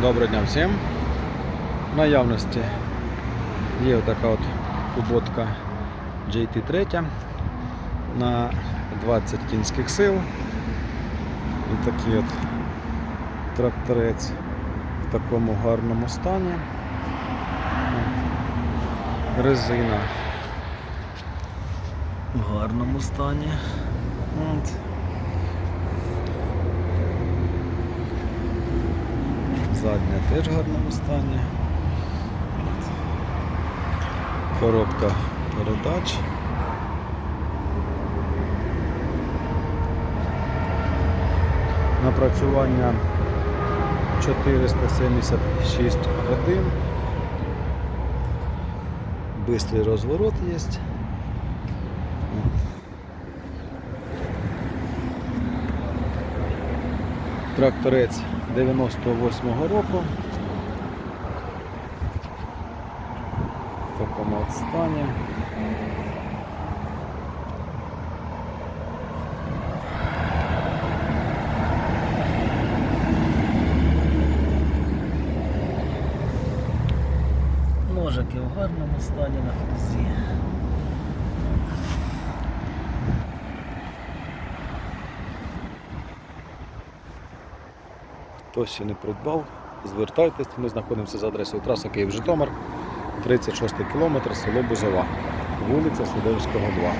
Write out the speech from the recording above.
Доброго дня всім. В наявності є така от куботка JT3 на 20 кінських сил. І такий от тракторець в такому гарному стані. Резина в гарному стані. От. Задня теж в гарному стані. Коробка передач. Напрацювання 476 годин. Бистрий розворот є. Тракторець 98-го року. В такому стані. Ножики в гарному стані на фрезі. Хто ще не придбав, звертайтесь. Ми знаходимося за адресою траса Київ-Житомир, 36 кілометр, село Бузова, вулиця Судовського, 2.